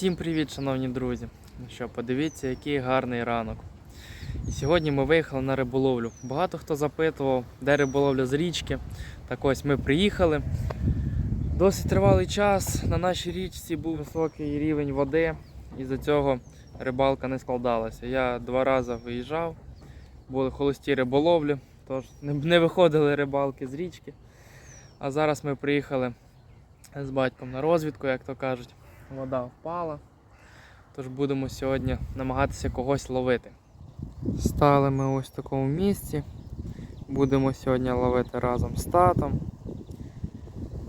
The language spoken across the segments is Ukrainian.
Всім привіт, шановні друзі! Ну що, подивіться, який гарний ранок. І сьогодні ми виїхали на риболовлю. Багато хто запитував, де риболовля з річки. Так ось ми приїхали. Досить тривалий час. На нашій річці був високий рівень води, і за цього рибалка не складалася. Я два рази виїжджав, були холості риболовлі, тож не- виходили рибалки з річки. А зараз ми приїхали з батьком на розвідку, як то кажуть. Вода впала. Тож будемо сьогодні намагатися когось ловити. Стали ми ось в такому місці. Будемо сьогодні ловити разом з татом.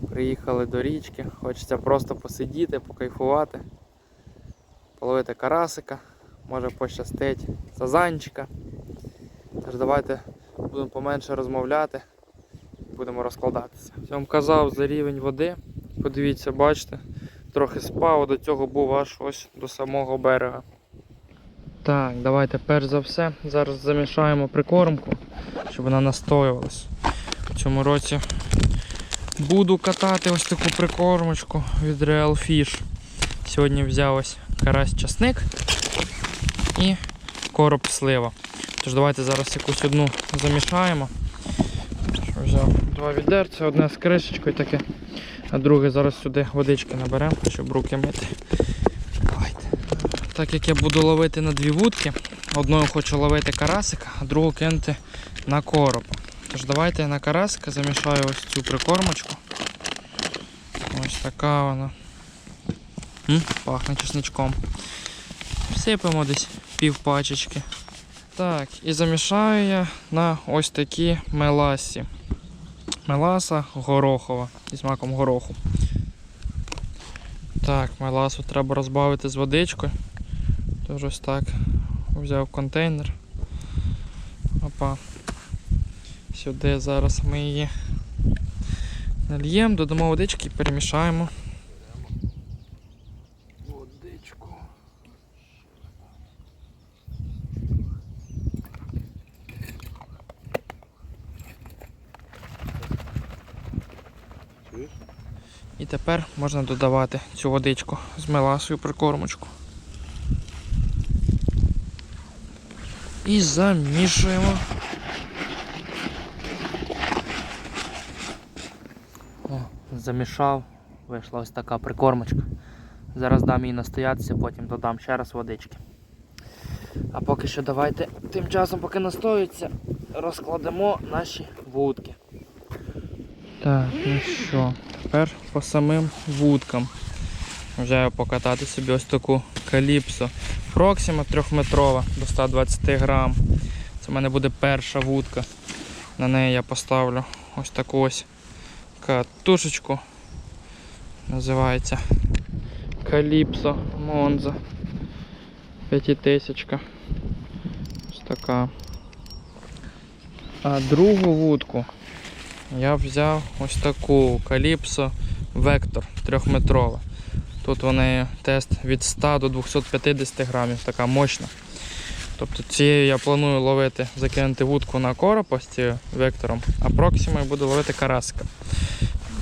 Приїхали до річки. Хочеться просто посидіти, покайфувати, половити карасика, може пощастить сазанчика. Тож давайте будемо поменше розмовляти, будемо розкладатися. Я вам казав за рівень води. Подивіться, бачите, трохи спав, до цього був аж ось до самого берега. Так, давайте перш за все зараз замішаємо прикормку, щоб вона настоювалась. В цьому році буду катати ось таку прикормочку від Real Fish. Сьогодні взяв ось карась часник і короб слива. Тож давайте зараз якусь одну замішаємо. Що Взяв два відерця, одне з кришечкою таке. А друге зараз сюди водички наберемо, щоб руки мити. Давайте. Так як я буду ловити на дві вудки, одною хочу ловити карасика, а другу кинути на короб. Тож давайте я на карасика замішаю ось цю прикормочку. Ось така вона. М, пахне чесничком. Всипемо десь пів пачечки. Так, і замішаю я на ось такі меласі. Меласа горохова зі смаком гороху. Так, меласу треба розбавити з водичкою. Тож ось так взяв контейнер. Опа. Сюди зараз ми її нальємо, додамо водички і перемішаємо. Водичку. І тепер можна додавати цю водичку з меласою прикормочку. І замішуємо. О, замішав, вийшла ось така прикормочка. Зараз дам її настоятися, потім додам ще раз водички. А поки що давайте тим часом, поки настоюється, розкладемо наші вудки. Так, ну що, тепер по самим вудкам. Вже покатати собі ось таку каліпсо. Проксима трьохметрова до 120 грам. Це в мене буде перша вудка. На неї я поставлю ось таку ось катушечку. Називається Каліпсо Монза. П'ятитисячка. Ось така. А другу вудку я взяв ось таку Calypso Vector 3-метрова. Тут неї тест від 100 до 250 грамів, така мощна. Тобто цією я планую ловити, закинути вудку на коропа з вектором, а проксимою буду ловити караска.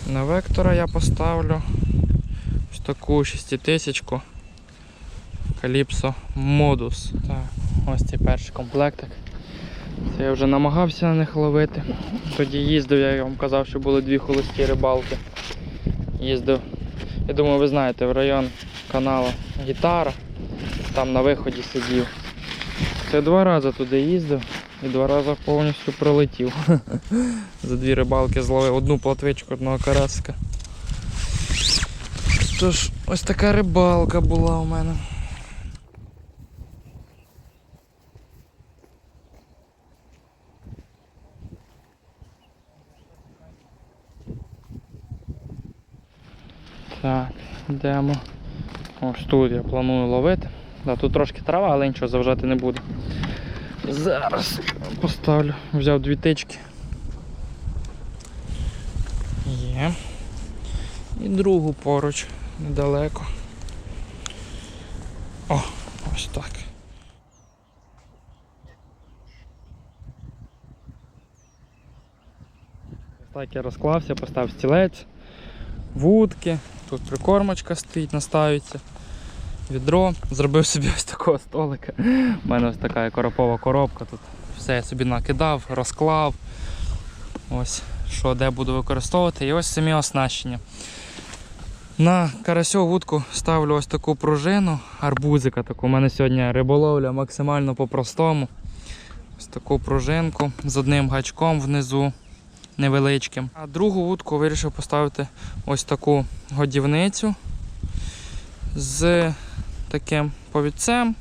На вектора я поставлю ось таку 6000 Calypso Modus. Так, ось цей перший комплектик. Це я вже намагався на них ловити. Тоді їздив, я вам казав, що були дві холості рибалки. Їздив, я думаю, ви знаєте, в район каналу Гітара. Там на виході сидів. Це два рази туди їздив і два рази повністю пролетів. За дві рибалки зловив одну платвичку, одного карасика. Тож, ось така рибалка була у мене. Так, йдемо. Ось тут я планую ловити. Да, тут трошки трава, але нічого заважати не буде. Зараз поставлю. Взяв дві тички. Є. І другу поруч недалеко. О, ось так. Так я розклався, поставив стілець, вудки, тут прикормочка стоїть, наставиться. відро. Зробив собі ось такого столика. У мене ось така коропова коробка. Тут все я собі накидав, розклав. Ось що де буду використовувати. І ось самі оснащення. На карасьову вудку ставлю ось таку пружину, арбузика таку. У мене сьогодні риболовля максимально по-простому. Ось таку пружинку з одним гачком внизу невеличким. А другу вудку вирішив поставити ось таку годівницю з таким повідцем.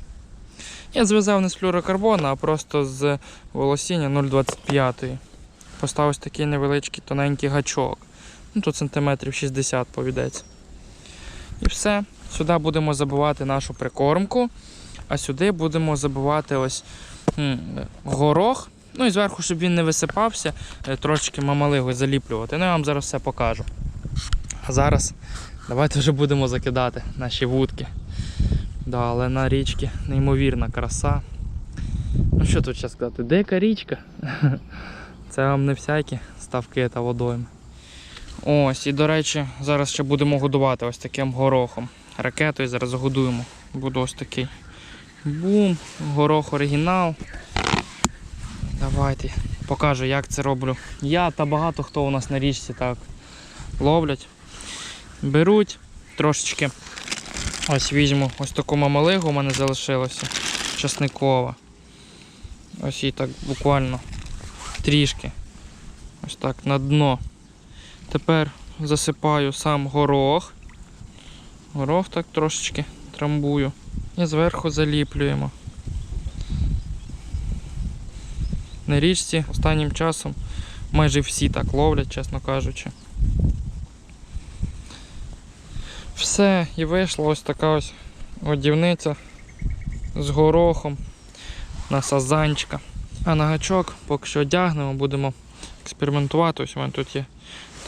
Я зв'язав не з флюрокарбону, а просто з волосіння 0,25. Поставив ось такий невеличкий тоненький гачок. Ну, тут сантиметрів 60 повідець. І все. Сюди будемо забивати нашу прикормку, а сюди будемо забивати ось горох. Ну і зверху, щоб він не висипався, е, трошечки мамалигу заліплювати. Ну я вам зараз все покажу. А зараз давайте вже будемо закидати наші вудки. Да, але на річці неймовірна краса. Ну що тут ще сказати? Дика річка. Це вам не всякі ставки та водойми. Ось, і до речі, зараз ще будемо годувати ось таким горохом. Ракетою зараз годуємо. Буде ось такий бум, горох оригінал. Давайте покажу, як це роблю. Я та багато хто у нас на річці так ловлять. Беруть трошечки. Ось візьму ось таку мамалигу у мене залишилося. Часникова. Ось її так буквально трішки. Ось так на дно. Тепер засипаю сам горох. Горох так трошечки трамбую. І зверху заліплюємо. На річці останнім часом майже всі так ловлять, чесно кажучи. Все, і вийшла ось така ось годівниця з горохом на сазанчика. А на гачок поки що одягнемо, будемо експериментувати. Ось у мене тут є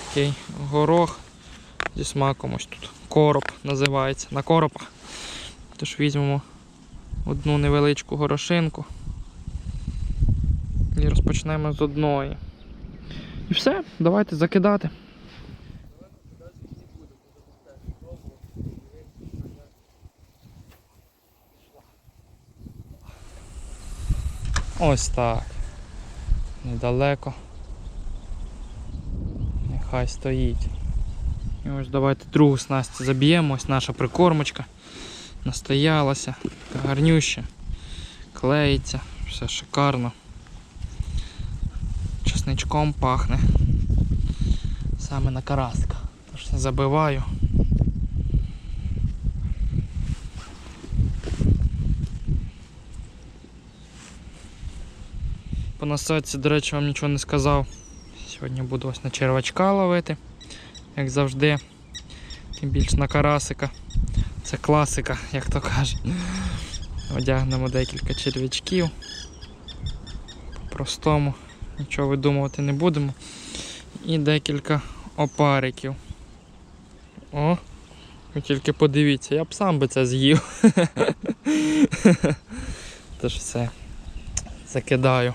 такий горох зі смаком. Ось тут короб називається на коропах. Тож візьмемо одну невеличку горошинку і розпочнемо з одної. І все, давайте закидати. Ось так. Недалеко. Нехай стоїть. І ось давайте другу снасть заб'ємо. Ось наша прикормочка. Настоялася. Така гарнюща. Клеїться. Все шикарно. Чесничком пахне. Саме на караска. Тож забиваю. По насадці, до речі, вам нічого не сказав. Сьогодні буду ось на червачка ловити, як завжди. Тим більше на карасика. Це класика, як то кажуть. Одягнемо декілька червячків. По-простому, нічого видумувати не будемо. І декілька опариків. О, ви тільки подивіться, я б сам би це з'їв. Тож все, закидаю.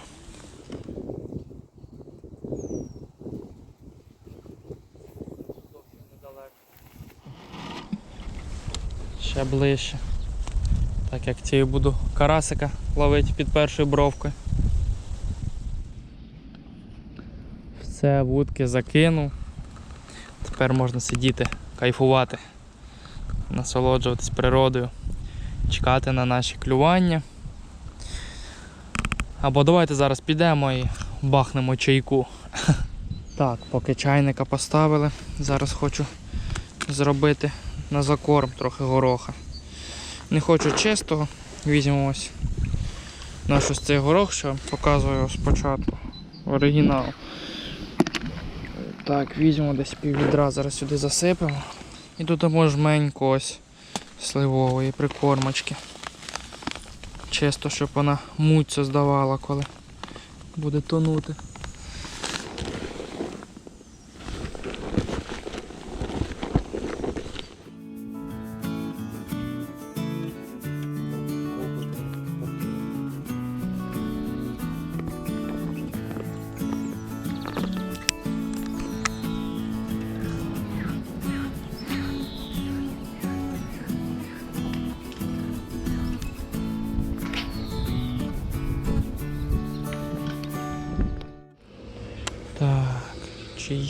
Ще ближче. Так як цією буду карасика ловити під першою бровкою. Все, вудки закинув. Тепер можна сидіти, кайфувати, насолоджуватись природою, чекати на наші клювання. Або давайте зараз підемо і бахнемо чайку. Так, поки чайника поставили, зараз хочу зробити на закорм трохи гороха. Не хочу чистого, візьмемо ось наш ось цей горох, що показую спочатку. Оригінал. Так, візьмемо десь пів відра, зараз сюди засипемо. І додамо жменьку ось сливової прикормочки. Чисто, щоб вона муть здавала, коли буде тонути.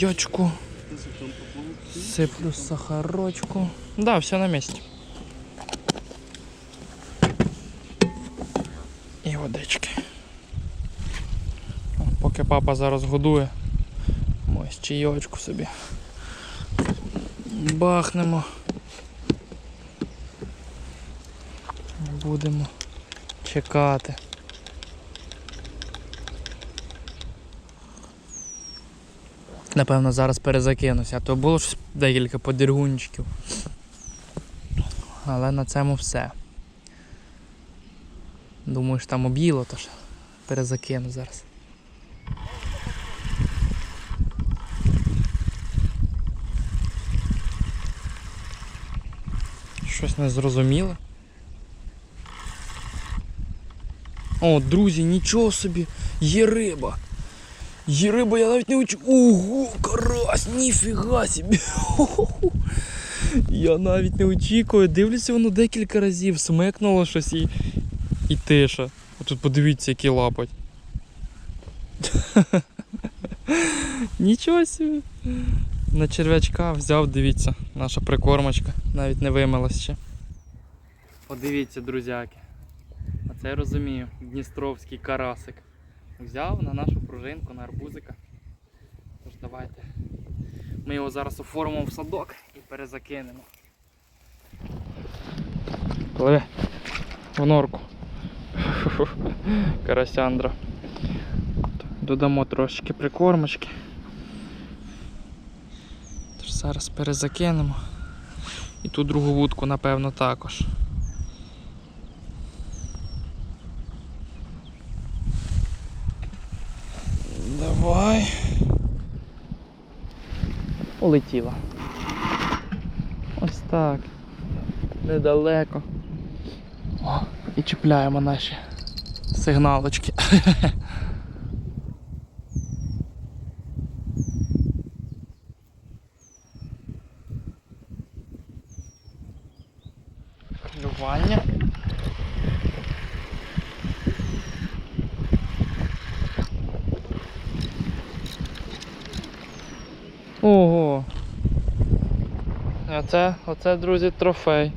Чайочку. Сиплю сахарочку. Да, все на місці. І водички. Поки папа зараз годує, ми ось чайочку собі бахнемо. Будемо чекати. Напевно, зараз перезакинуся, а то було ж декілька подіргунчиків. Але на цьому все. Думаю, що там об'їло, тож перезакину зараз. Щось незрозуміле. О, друзі, нічого собі, є риба. Є риба, я навіть не очі. Ого, карась, ніфіга собі. Я навіть не очікую. Дивлюся, воно декілька разів смикнуло щось і. І тиша. Тут подивіться, який лапоть. Нічого собі. На черв'ячка взяв, дивіться, наша прикормочка. Навіть не вимилась ще. Подивіться, друзяки. А це я розумію. Дністровський карасик. Взяв на нашу пружинку, на арбузика. Тож давайте. Ми його зараз оформимо в садок і перезакинемо. Пливе в норку. Карасяндра. Додамо трошечки прикормочки. Тож зараз перезакинемо. І ту другу вудку, напевно, також. Давай. Полетіла. Ось так. Недалеко. О, і чіпляємо наші сигналочки. Клювання. Ого. Оце, оце, друзі, трофей.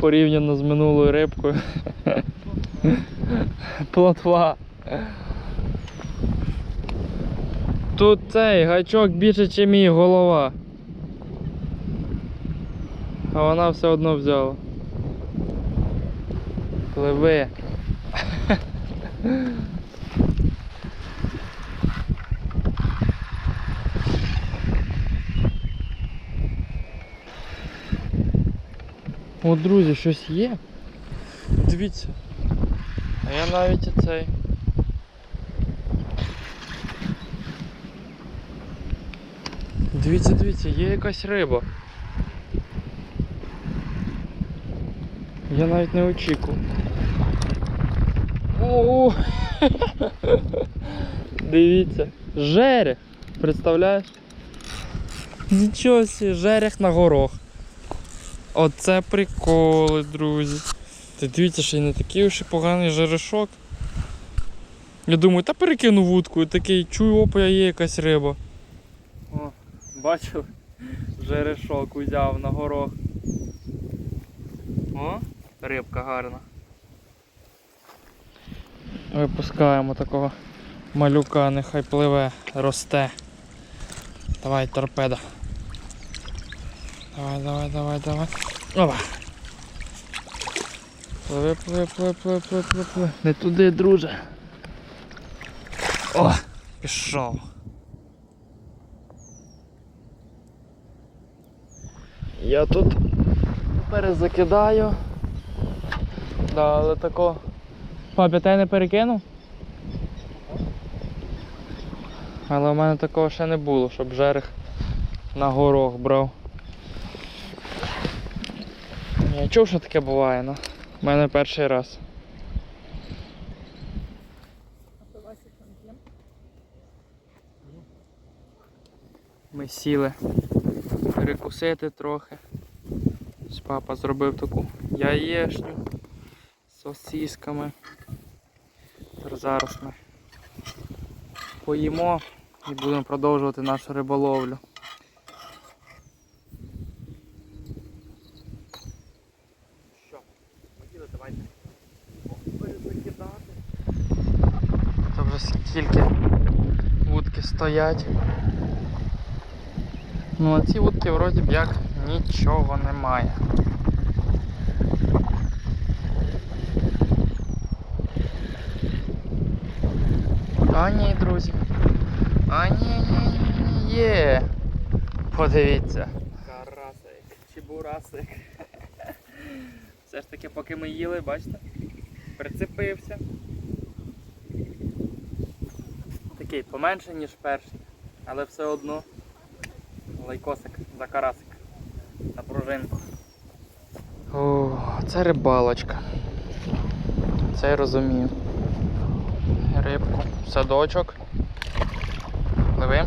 Порівняно з минулою рибкою. Плотва. Тут цей гачок більше, ніж мій голова. А вона все одно взяла. Пливи. О, друзі, щось є. Дивіться. А я навіть і цей. Дивіться, дивіться, є якась риба. Я навіть не очікував. Ого! Дивіться. Жерех! Представляєш? Нічого собі, жерех на горох. Оце приколи, друзі. Ти дивіться, що й не такий уж і поганий жерешок. Я думаю, та перекину вудку і такий, чую, опа, є якась риба. О, бачив? Жерешок узяв на горох. О, рибка гарна. Випускаємо такого малюка, нехай пливе, росте. Давай, торпеда. Давай, давай, давай, давай. Опа. Пливи, пливи, пливи, пливи, пливи, пливи, пливи. Не туди, друже. О, пішов. Я тут перезакидаю. Да, але тако. Папі, ти не перекинув? Але в мене такого ще не було, щоб жерех на горох брав. Я чув, що таке буває, ну. У мене перший раз. Ми сіли перекусити трохи. Папа зробив таку яєшню з сосісками. Зараз ми поїмо і будемо продовжувати нашу риболовлю. Що? Хотіли, давайте. Перезакидати. Це вже скільки вудки стоять. Ну а ці вудки вроді б як нічого немає. А ні, друзі. А ні, ні, ні, ні, є. Подивіться. Карасик, чебурасик. Все ж таки, поки ми їли, бачите? Прицепився. Такий поменше, ніж перший, але все одно лайкосик за карасик на пружинку. О, це рибалочка. Це я розумію. Рибку, садочок. Пливи.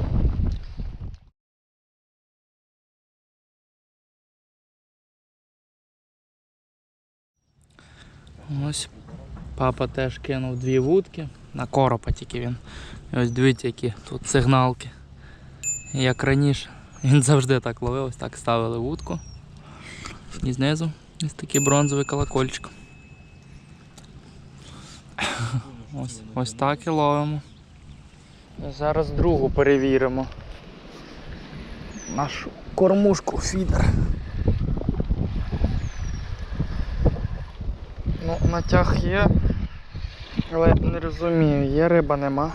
Ось папа теж кинув дві вудки. На коропа тільки він. Ось дивіться, які тут сигналки. Як раніше. Він завжди так ловив, ось так ставили вудку. І знизу ось такий бронзовий колокольчик. Ось, ось так і ловимо. Зараз другу перевіримо. Нашу кормушку фідер. Ну, натяг є, але не розумію, є риба нема.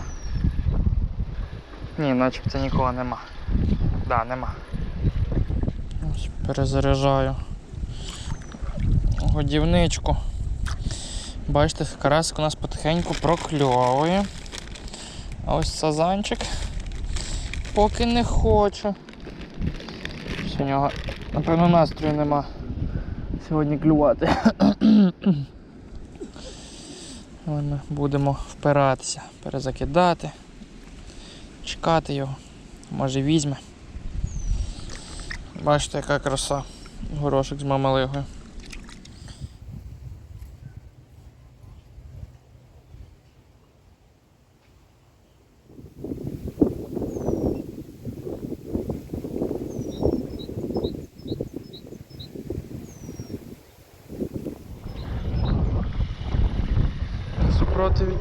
Ні, начебто нікого нема. Да, нема. Перезаряджаю годівничку. Бачите, карасик у нас потихеньку прокльовує. А ось сазанчик поки не хоче. Ще у нього, напевно, настрою нема сьогодні клювати. Але ми будемо впиратися, перезакидати, чекати його. Може візьме. Бачите, яка краса. Горошок з мамалигою.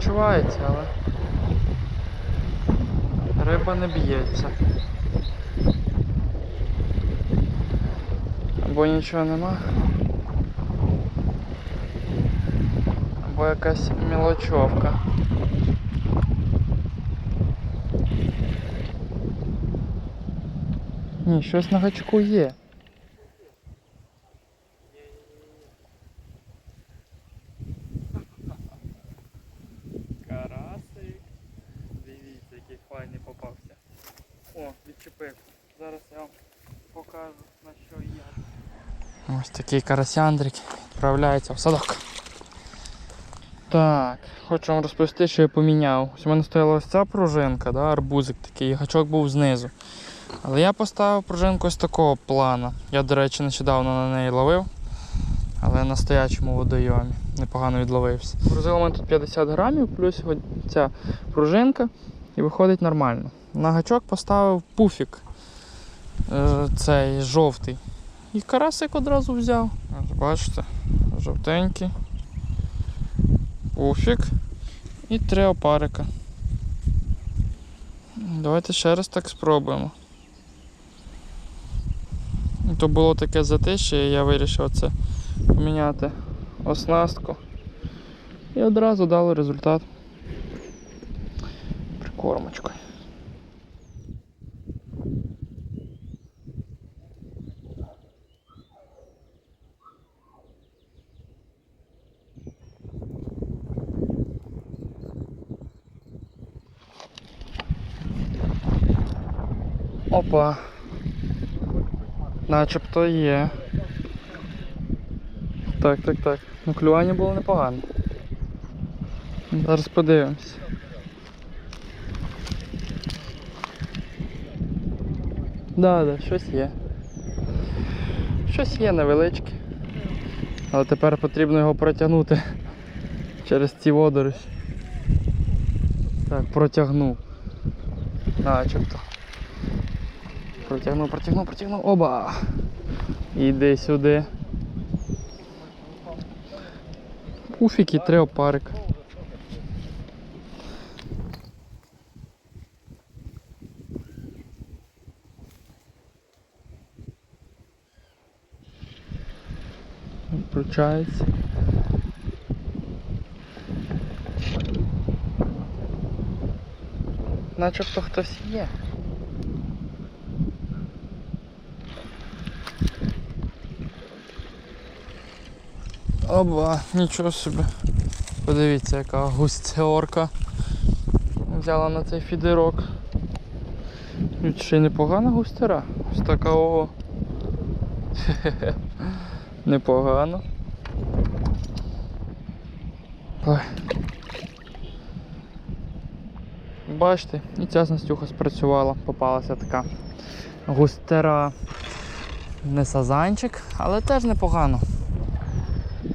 Відчувається, але риба не б'ється. Або нічого нема. Або якась мілочовка. Ні, щось на гачку є. Карасик. Дивіться, файний попався. О, відчепив. Зараз я вам покажу на що я. Ось такий карасяндрик відправляється в садок. Так, хочу вам розповісти, що я поміняв. Ось у мене стояла ось ця пружинка, да, арбузик такий, гачок був знизу. Але я поставив пружинку ось такого плана. Я, до речі, нещодавно на неї ловив, але на стоячому водойомі непогано відловився. Грузило мене тут 50 грамів, плюс ця пружинка і виходить нормально. На гачок поставив пуфік е, цей жовтий. І карасик одразу взяв. Бачите, жовтенький. Пуфік і три опарика. Давайте ще раз так спробуємо. То було таке затище, і я вирішив це поміняти оснастку. І одразу дали результат Опа. Начебто є. Так, так, так. Ну клювання було непогане. Зараз подивимось. Да, да, щось є. Щось є невеличке. Але тепер потрібно його протягнути через ці водоросі. Так, протягнув. Начебто. Протягнув, протягнув, протягнув. Оба! Іди сюди. Уфік і три опарик. Включається. Начебто хтось є. Оба, нічого собі. Подивіться, яка густьорка взяла на цей фідерок. Ну, Ще й непогана густера. Ось така ого. Непогано. Ой. Бачите, і ця Настюха спрацювала, попалася така густера. Не сазанчик, але теж непогано.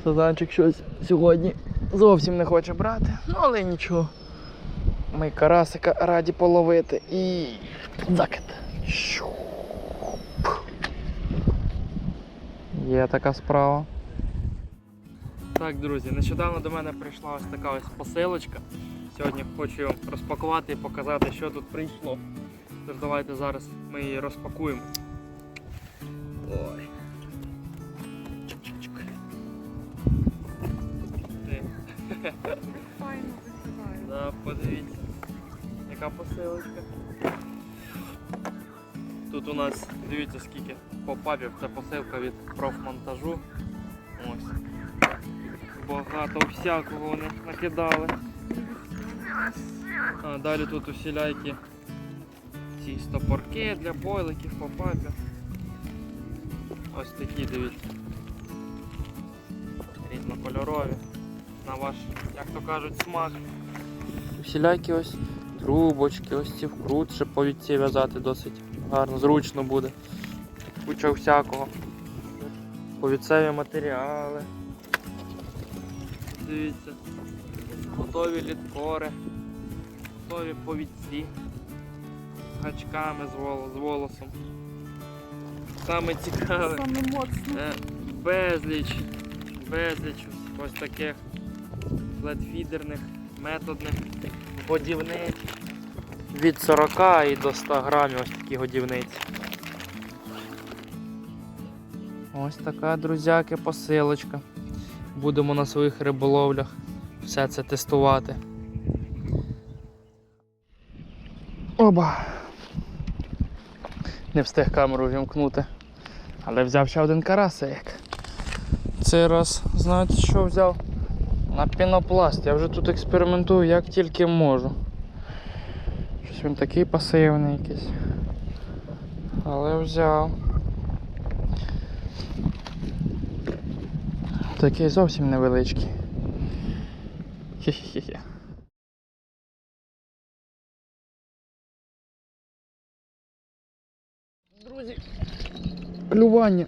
Сазанчик щось сьогодні зовсім не хоче брати, ну але нічого. Ми карасика раді половити і закид. Є така справа. Так, друзі, нещодавно до мене прийшла ось така ось посилочка. Сьогодні хочу розпакувати і показати, що тут прийшло. Тож давайте зараз ми її розпакуємо. Ой. Яка посилочка. Тут у нас, дивіться скільки попапів, це посилка від профмонтажу. Ось. Багато всякого вони накидали. А, далі тут усілякі ці стопорки для бойликів, попапів. Ось такі, дивіться. Різнокольорові. На ваш, як то кажуть, смак. Всілякі ось трубочки, ось ці вкрут, щоб повідці в'язати досить гарно, зручно буде. Куча всякого. Повідцеві матеріали. Дивіться. Готові літкори, готові повідці гачками з, воло- з волосом. Саме цікаве. Саме. Е, Безліч, безліч ось- ось таких флетфідерних, методних годівниць. Від 40 і до 100 грамів ось такі годівниці. Ось така, друзяки, посилочка. Будемо на своїх риболовлях все це тестувати. Оба! Не встиг камеру вімкнути. Але взяв ще один карасик. Цей раз, знаєте, що взяв? На пінопласт. Я вже тут експериментую як тільки можу. Щось він такий пасивний якийсь. Але взяв. Такий зовсім невеличкий. Хе-хе-хе. Друзі, клювання.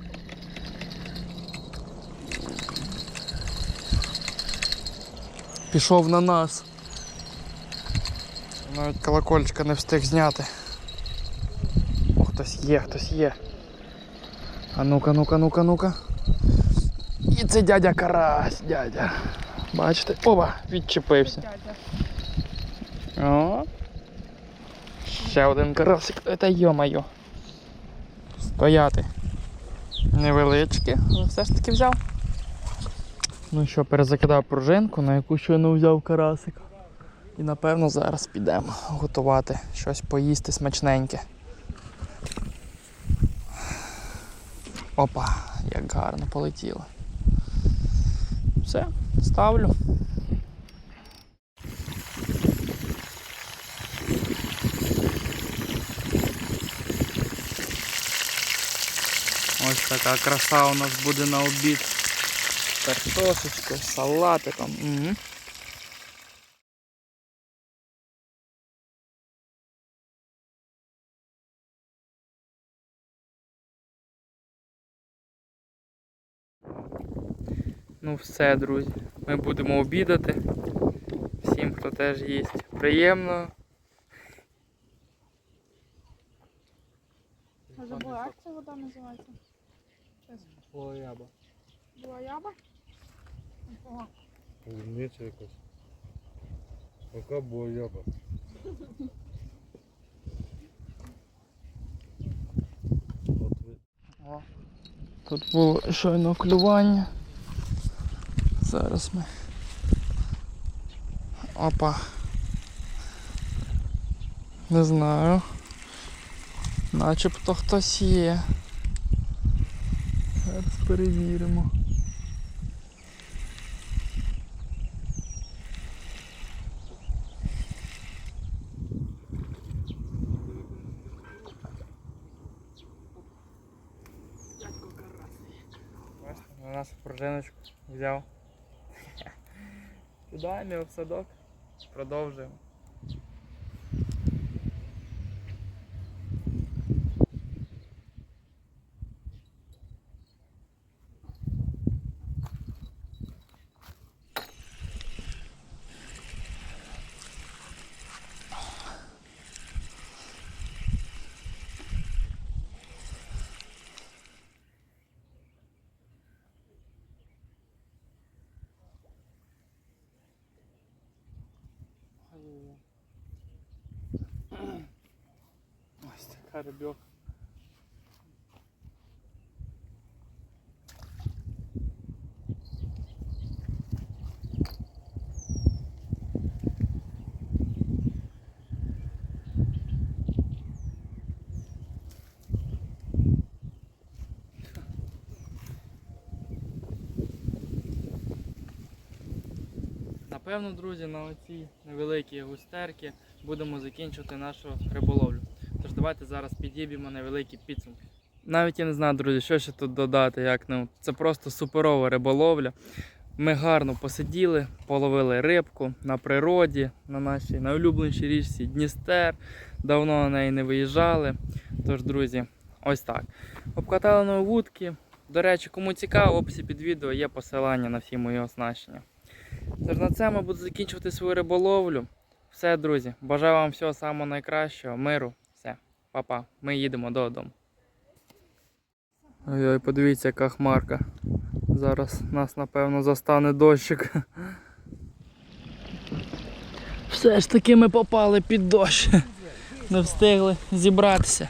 Пішов на нас. Навіть колокольчика не встиг зняти. О, хтось є, хтось є. А ну-ка, ну-ка, ну-ка, ну-ка. І це дядя Карась, дядя. Бачите? Оба, відчепився. О. Ще один карасик. Це йо-моє. Стояти. Невеличкі, але все ж таки взяв. Ну що, перезакидав пружинку, на яку щойно взяв карасик. І напевно зараз підемо готувати щось поїсти смачненьке. Опа, як гарно полетіло. Все, ставлю. Ось така краса у нас буде на обід. Картошечка, салатиком. Угу. Ну все, друзі. Ми будемо обідати. Всім, хто теж їсть. Приємно. Може була як ця вода називається? Була яба? Ого. Умниця якась. Яка бояба. Тут було щойно клювання. Зараз ми. Опа. Не знаю. Начебто хтось є. Зараз перевіримо. Бачите, на нас пружиночку взяв. Кидаємо в садок. Продовжуємо. Така. Напевно, друзі, на оцій невеликій густерці будемо закінчувати нашу риболовлю. Давайте зараз підіб'ємо невеликі підсумки. Навіть я не знаю, друзі, що ще тут додати. Як, ну, це просто суперова риболовля. Ми гарно посиділи, половили рибку на природі, на нашій найулюбленішій річці Дністер. Давно на неї не виїжджали. Тож, друзі, ось так. Обкатали нові вудки. До речі, кому цікаво, в описі під відео є посилання на всі мої оснащення. Тож на цьому я буду закінчувати свою риболовлю. Все, друзі, бажаю вам всього самого найкращого, миру, па-па, ми їдемо додому. Ой-ой, подивіться, яка хмарка. Зараз нас, напевно, застане дощик. Все ж таки ми попали під дощ. Не встигли зібратися.